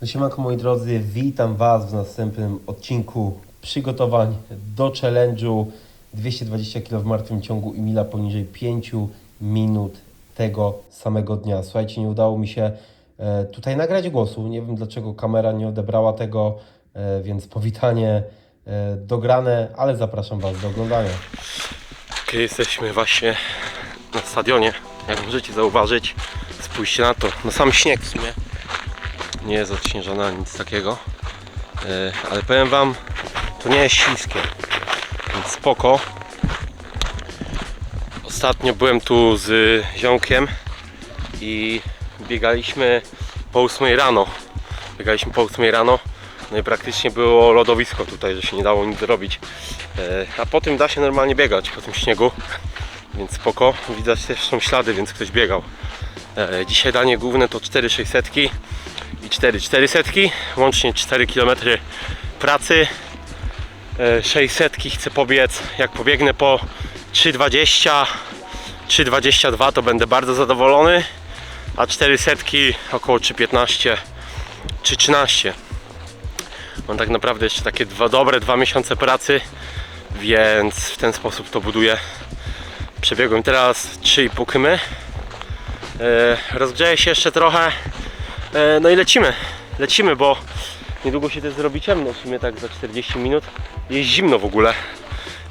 No Siemanko moi drodzy, witam Was w następnym odcinku przygotowań do challenge'u 220 kg w martwym ciągu i mila poniżej 5 minut tego samego dnia. Słuchajcie, nie udało mi się e, tutaj nagrać głosu. Nie wiem dlaczego kamera nie odebrała tego, e, więc powitanie e, dograne, ale zapraszam Was do oglądania. Ok, jesteśmy właśnie na stadionie. Jak możecie zauważyć, spójrzcie na to. No sam śnieg w sumie nie jest odśnieżony ani nic takiego. E, ale powiem wam, to nie jest śliskie. Więc spoko. Ostatnio byłem tu z ziomkiem i biegaliśmy po 8 rano. Biegaliśmy po 8 rano. No i praktycznie było lodowisko tutaj, że się nie dało nic zrobić. E, A po tym da się normalnie biegać, po tym śniegu. Więc spoko. Widać też są ślady, więc ktoś biegał. E, Dzisiaj danie główne to 4 600 i 4 400, łącznie 4 km pracy. E, 600 chcę pobiec. Jak pobiegnę po 3,20 3,22 to będę bardzo zadowolony, a 400 około 3,15 3,13 Mam tak naprawdę jeszcze takie dwa dobre dwa miesiące pracy, więc w ten sposób to buduję. Przebiegłem teraz 3,5 km. E, rozgrzeję się jeszcze trochę. E, no i lecimy. Lecimy, bo niedługo się też zrobi ciemno. W sumie tak za 40 minut. Jest zimno w ogóle.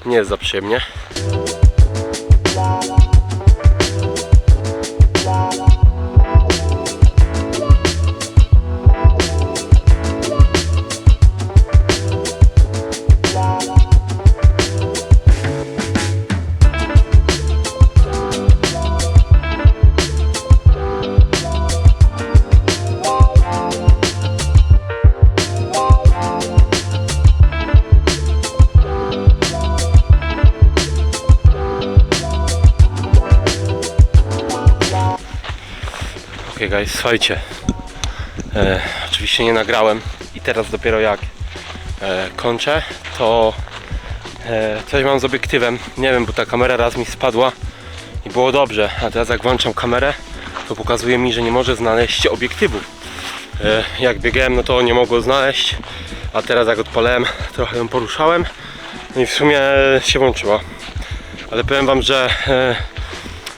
Nie jest za przyjemnie. Ok guys, słuchajcie. E, oczywiście nie nagrałem i teraz dopiero jak e, kończę, to e, coś mam z obiektywem. Nie wiem, bo ta kamera raz mi spadła i było dobrze, a teraz jak włączam kamerę, to pokazuje mi, że nie może znaleźć obiektywu. E, jak biegałem, no to nie mogło znaleźć, a teraz jak odpalałem, trochę ją poruszałem, no i w sumie się włączyła. Ale powiem wam, że e,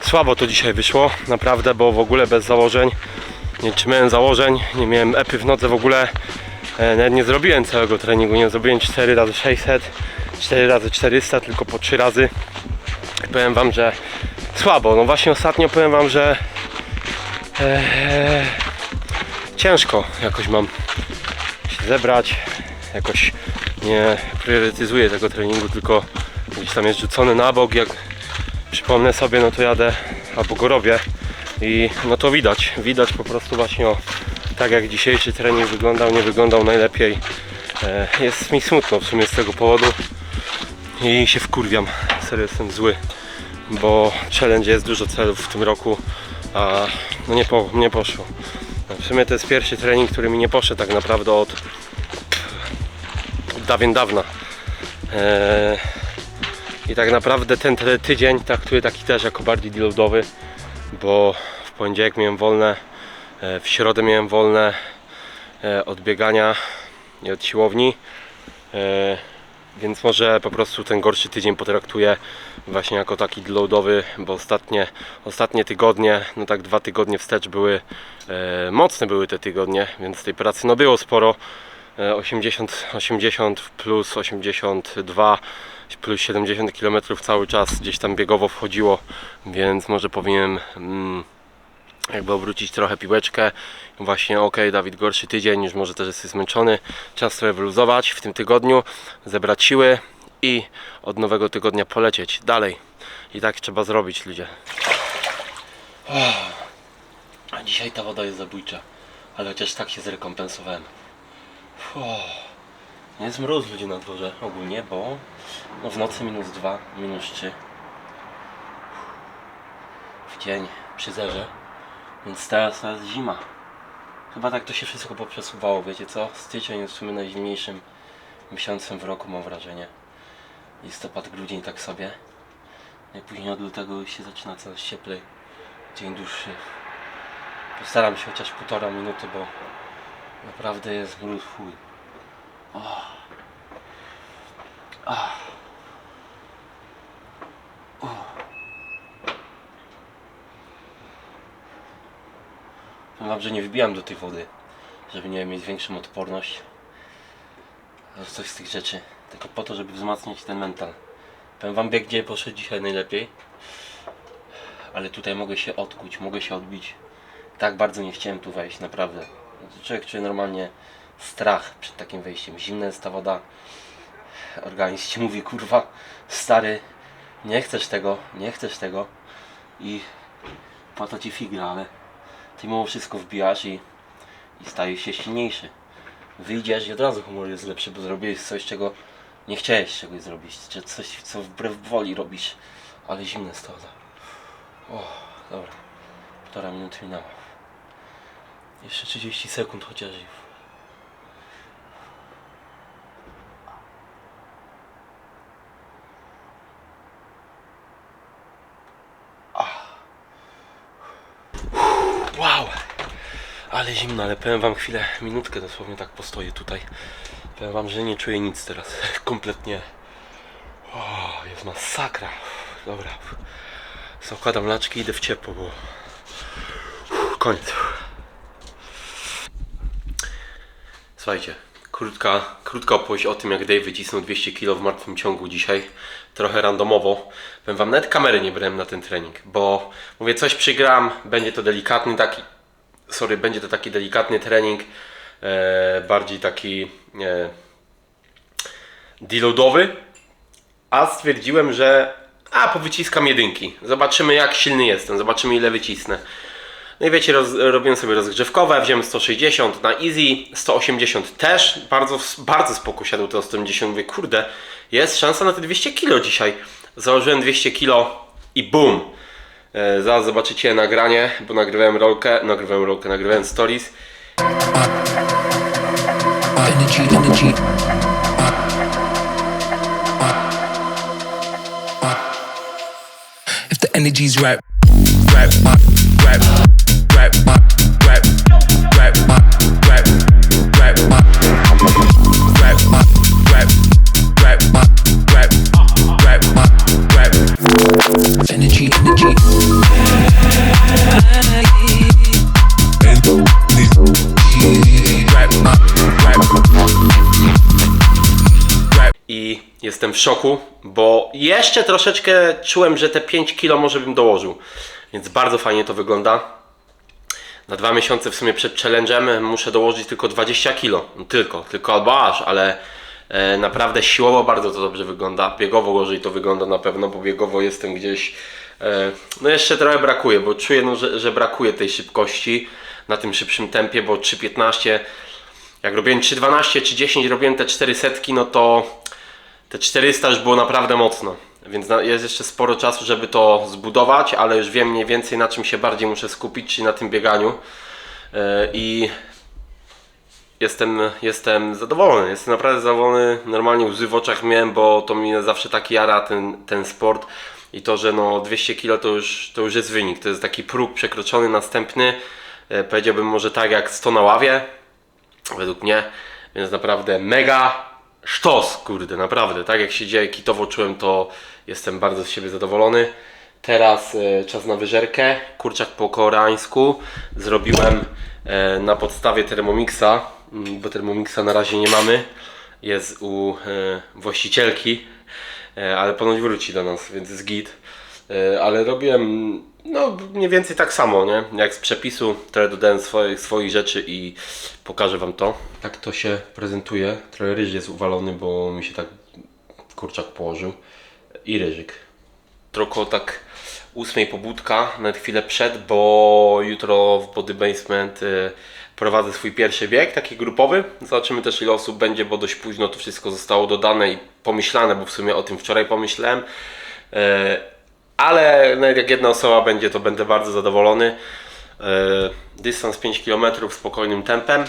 słabo to dzisiaj wyszło, naprawdę, bo w ogóle bez założeń. Nie trzymałem założeń, nie miałem epy w nodze w ogóle. E, Nawet nie zrobiłem całego treningu, nie zrobiłem 4 razy 600 4 razy 400 tylko po 3 razy. Powiem wam, że słabo. No właśnie ostatnio powiem wam, że e, ciężko jakoś mam się zebrać, jakoś nie priorytetyzuję tego treningu, tylko gdzieś tam jest rzucony na bok, jak przypomnę sobie, no to jadę albo go robię i no to widać, widać po prostu właśnie o, tak jak dzisiejszy trening wyglądał, nie wyglądał najlepiej. E, jest mi smutno w sumie z tego powodu i się wkurwiam, serio jestem zły, bo challenge jest dużo celów w tym roku, a no nie, po, nie poszło. W sumie to jest pierwszy trening, który mi nie poszedł tak naprawdę od, od dawien dawna. E, i tak naprawdę ten tydzień traktuję taki też jako bardziej deloadowy, bo w poniedziałek miałem wolne, e, w środę miałem wolne e, od biegania i od siłowni, e, więc może po prostu ten gorszy tydzień potraktuję właśnie jako taki deloadowy, bo ostatnie, ostatnie tygodnie, no tak dwa tygodnie wstecz były, e, mocne były te tygodnie, więc tej pracy no było sporo. E, 80, 80 plus 82 plus 70 km cały czas gdzieś tam biegowo wchodziło, więc może powinienem mm, jakby obrócić trochę piłeczkę. Właśnie ok, Dawid, gorszy tydzień, już może też jesteś zmęczony. Czas trochę wyluzować w tym tygodniu, zebrać siły i od nowego tygodnia polecieć dalej. I tak trzeba zrobić, ludzie. A dzisiaj ta woda jest zabójcza, ale chociaż tak się zrekompensowałem. Jest mróz ludzie na dworze ogólnie, bo no w nocy minus 2, minus 3. W dzień przy zerze. Więc teraz, teraz zima. Chyba tak to się wszystko poprzesuwało, wiecie co? Styczeń jest w sumie najzimniejszym miesiącem w roku mam wrażenie. Listopad, grudzień tak sobie. No i później od lutego już się zaczyna coraz cieplej. Dzień dłuższy. Postaram się chociaż półtora minuty, bo Naprawdę jest w chuj. Powiem że nie wbijam do tej wody, żeby nie mieć większą odporność. Coś z tych rzeczy. Tylko po to, żeby wzmacniać ten mental. Powiem wam bieg gdzie poszedł dzisiaj najlepiej. Ale tutaj mogę się odkuć, mogę się odbić. Tak bardzo nie chciałem tu wejść, naprawdę. Człowiek czuje normalnie strach przed takim wejściem. Zimna jest ta woda. Organizm ci mówi, kurwa, stary, nie chcesz tego, nie chcesz tego. I po to ci figra, ale ty mimo wszystko wbijasz i, i stajesz się silniejszy. Wyjdziesz i od razu humor jest lepszy, bo zrobiłeś coś, czego nie chciałeś czegoś zrobić, czy coś, co wbrew woli robisz, ale zimne jest to. O, dobra. Półtora minuty minęła. Jeszcze 30 sekund chociaż. i- Wow! Ale zimno, ale powiem wam chwilę, minutkę dosłownie tak postoję tutaj. Powiem wam, że nie czuję nic teraz. Kompletnie. O, jest masakra. Dobra. Zakładam laczki, idę w ciepło, bo koniec. Słuchajcie, krótka, krótka opowieść o tym, jak Dave wycisnął 200 kg w martwym ciągu dzisiaj. Trochę randomowo. Powiem wam, nawet kamery nie brałem na ten trening, bo mówię, coś przygram, będzie to delikatny taki, sorry, będzie to taki delikatny trening, e, bardziej taki e, deloadowy, a stwierdziłem, że a, powyciskam jedynki. Zobaczymy jak silny jestem, zobaczymy ile wycisnę. No i wiecie, roz, robiłem sobie rozgrzewkowe, wziąłem 160 na easy, 180 też, bardzo, bardzo spoko siadł to 180, mówię, kurde, jest szansa na te 200 kg dzisiaj. Założyłem 200 kg i boom. E, zaraz zobaczycie nagranie, bo nagrywałem rolkę, nagrywałem rolkę, nagrywałem stories. energy, energy. If the energy's right, right, right, right, right, jestem w szoku, bo jeszcze troszeczkę czułem, że te 5 kilo może bym dołożył. Więc bardzo fajnie to wygląda. Na dwa miesiące w sumie przed challenge'em muszę dołożyć tylko 20 kilo. No tylko, tylko albo aż, ale e, naprawdę siłowo bardzo to dobrze wygląda. Biegowo gorzej to wygląda na pewno, bo biegowo jestem gdzieś. E, no jeszcze trochę brakuje, bo czuję, no, że, że brakuje tej szybkości na tym szybszym tempie, bo 3.15 jak robiłem 3.12 czy 10 robiłem te 4 setki, no to te 400 już było naprawdę mocno. Więc jest jeszcze sporo czasu, żeby to zbudować, ale już wiem mniej więcej na czym się bardziej muszę skupić, czyli na tym bieganiu. Yy, I jestem, jestem zadowolony. Jestem naprawdę zadowolony. Normalnie łzy w oczach miałem, bo to mnie zawsze tak jara ten, ten sport. I to, że no 200 kg to już, to już jest wynik. To jest taki próg przekroczony, następny. Yy, Powiedziałbym może tak jak 100 na ławie według mnie, więc naprawdę mega sztos, kurde, naprawdę, tak jak się dzieje kitowo czułem, to jestem bardzo z siebie zadowolony. Teraz e, czas na wyżerkę, kurczak po koreańsku zrobiłem e, na podstawie Thermomixa, mm, bo Thermomixa na razie nie mamy, jest u e, właścicielki, ale ponoć wróci do nas, więc jest git. Ale robiłem no mniej więcej tak samo, nie? Jak z przepisu, trochę dodałem swoich, swoich rzeczy i pokażę Wam to. Tak to się prezentuje. Trochę ryż jest uwalony, bo mi się tak kurczak położył. I ryżyk. Trochę tak ósmej pobudka, nawet chwilę przed, bo jutro w Body Basement y, prowadzę swój pierwszy bieg, taki grupowy. Zobaczymy też ile osób będzie, bo dość późno to wszystko zostało dodane i pomyślane, bo w sumie o tym wczoraj pomyślałem. Ale jak jedna osoba będzie, to będę bardzo zadowolony. E, Dystans 5 km spokojnym tempem.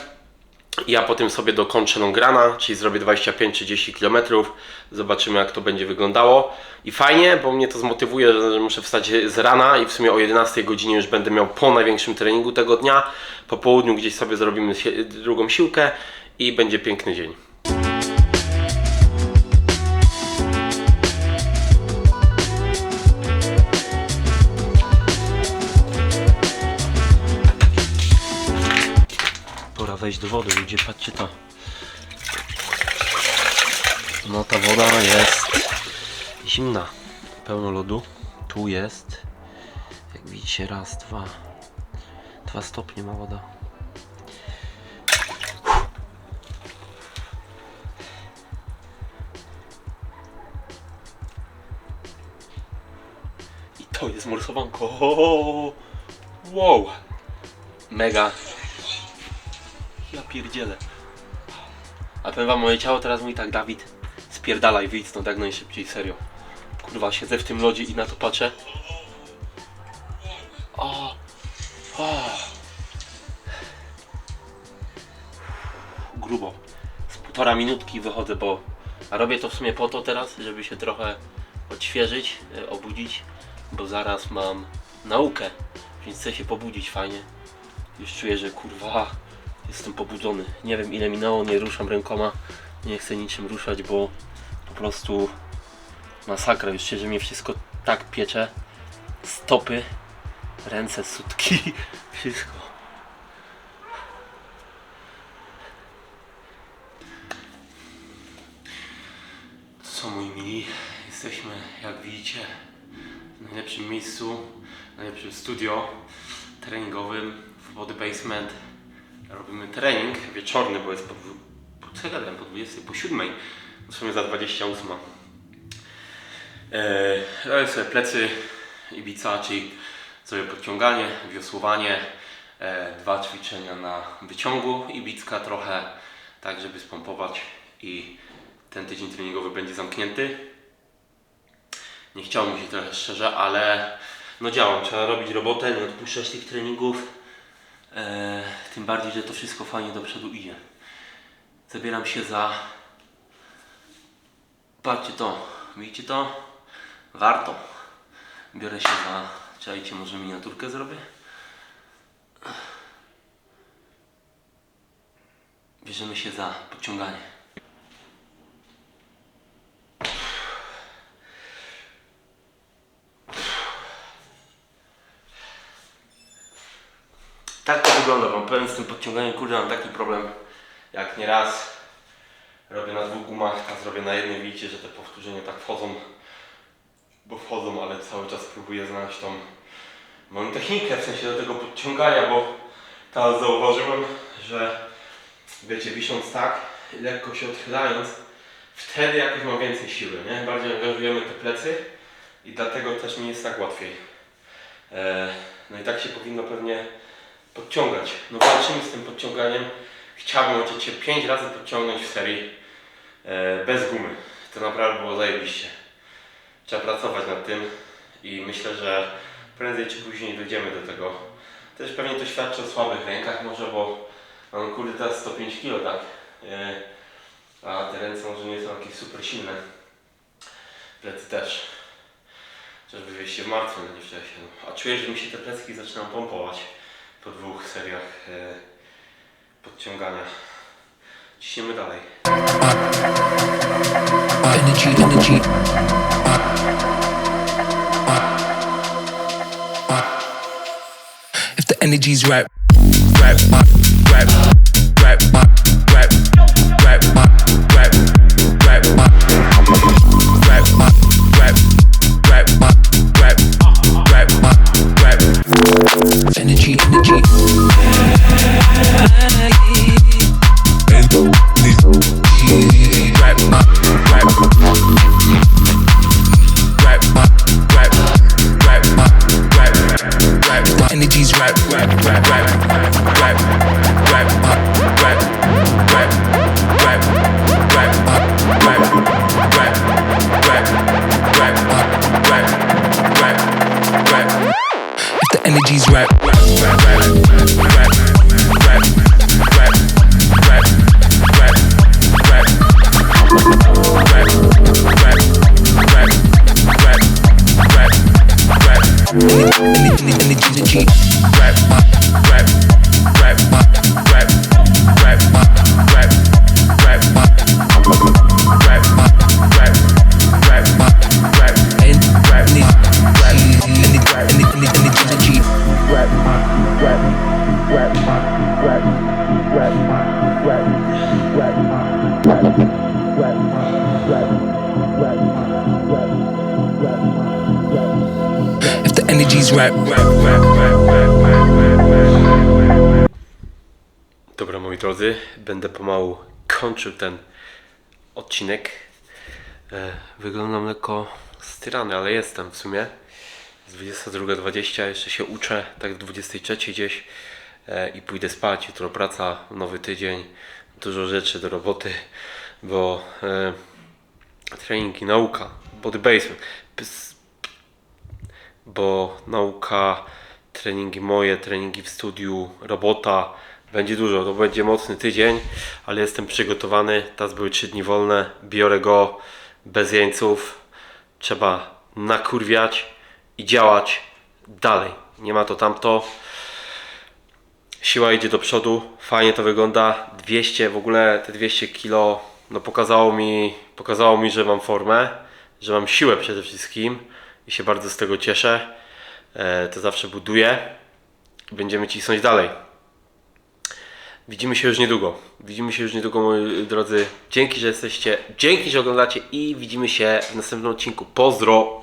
Ja potem sobie dokończę Longrana, czyli zrobię 25-30 km. Zobaczymy jak to będzie wyglądało. I fajnie, bo mnie to zmotywuje, że muszę wstać z rana i w sumie o 11 godzinie już będę miał po największym treningu tego dnia. Po południu gdzieś sobie zrobimy drugą siłkę i będzie piękny dzień. Wejść do wody, ludzie, patrzcie to. No ta woda jest zimna, pełno lodu. Tu jest, jak widzicie, raz, dwa, dwa stopnie ma woda. I to jest morsowanko. Wow! Mega pierdzielę. A powiem wam, moje ciało teraz mówi tak, Dawid, spierdalaj, wyjdź stąd jak najszybciej, serio. Kurwa, siedzę w tym lodzie i na to patrzę. O, o. Grubo. Z półtora minutki wychodzę, bo... Robię to w sumie po to teraz, żeby się trochę odświeżyć, e, obudzić, bo zaraz mam naukę, więc chcę się pobudzić fajnie. Już czuję, że kurwa jestem pobudzony. Nie wiem ile minęło, nie ruszam rękoma. Nie chcę niczym ruszać, bo po prostu masakra. Już się, że mnie wszystko tak piecze. Stopy, ręce, sutki, wszystko. Co mój mili, jesteśmy jak widzicie w najlepszym miejscu, w najlepszym studio treningowym w Body Basement. Robimy trening wieczorny, bo jest po, po co ja gadałem, po 20, po 7, w sumie za 28. Eee, robię sobie plecy Ibiza, czyli sobie podciąganie, wiosłowanie, e, dwa ćwiczenia na wyciągu Ibicka trochę, tak żeby spompować i ten tydzień treningowy będzie zamknięty. Nie chciało mi się trochę szczerze, ale no działam, trzeba robić robotę, nie odpuszczać tych treningów. E, tym bardziej, że to wszystko fajnie do przodu idzie. Zabieram się za. Patrzcie to, widzicie to? Warto. Biorę się za. Czekajcie, może miniaturkę zrobię? Bierzemy się za podciąganie. Tak to wygląda, wam podciąganiem, kurde mam taki problem, jak nieraz robię na dwóch gumach, a zrobię na jednej, widzicie, że te powtórzenia tak wchodzą, bo wchodzą, ale cały czas próbuję znaleźć tą moją technikę, w sensie do tego podciągania, bo teraz zauważyłem, że wiecie, wisząc tak, lekko się odchylając, wtedy jakoś mam więcej siły, nie? Bardziej angażujemy te plecy i dlatego też mi jest tak łatwiej. E, no i tak się powinno pewnie podciągać. No walczymy z tym podciąganiem. Chciałbym oczywiście 5 razy podciągnąć w serii e, bez gumy. To naprawdę było zajebiście. Trzeba pracować nad tym i myślę, że prędzej czy później dojdziemy do tego. Też pewnie to świadczy o słabych rękach może, bo mam kurde teraz 105 kg, tak? E, a te ręce może nie są jakieś super silne. Plecy też. Chociażby się w martwym, nie wcześniej. A czuję, że mi się te plecki zaczynają pompować po dwóch seriach e, podciągania. Ciśniemy dalej. Energy, energy. If the energy's right, right, right, Dobra moi drodzy, będę pomału kończył ten odcinek. E, wyglądam lekko styrany, ale jestem w sumie. Z 22.20 jeszcze się uczę, tak do 23 gdzieś e, i pójdę spać. Jutro praca, nowy tydzień, dużo rzeczy do roboty, bo e, trening nauka, body basement, bo nauka, treningi moje, treningi w studiu, robota, będzie dużo, to będzie mocny tydzień, ale jestem przygotowany, teraz były 3 dni wolne, biorę go bez jeńców, trzeba nakurwiać i działać dalej, nie ma to tamto, siła idzie do przodu, fajnie to wygląda, 200, w ogóle te 200 kilo, no pokazało mi, pokazało mi, że mam formę, że mam siłę przede wszystkim i się bardzo z tego cieszę, e, to zawsze buduje, będziemy cisnąć dalej. Widzimy się już niedługo. Widzimy się już niedługo, moi drodzy. Dzięki, że jesteście. Dzięki, że oglądacie i widzimy się w następnym odcinku. Pozdro!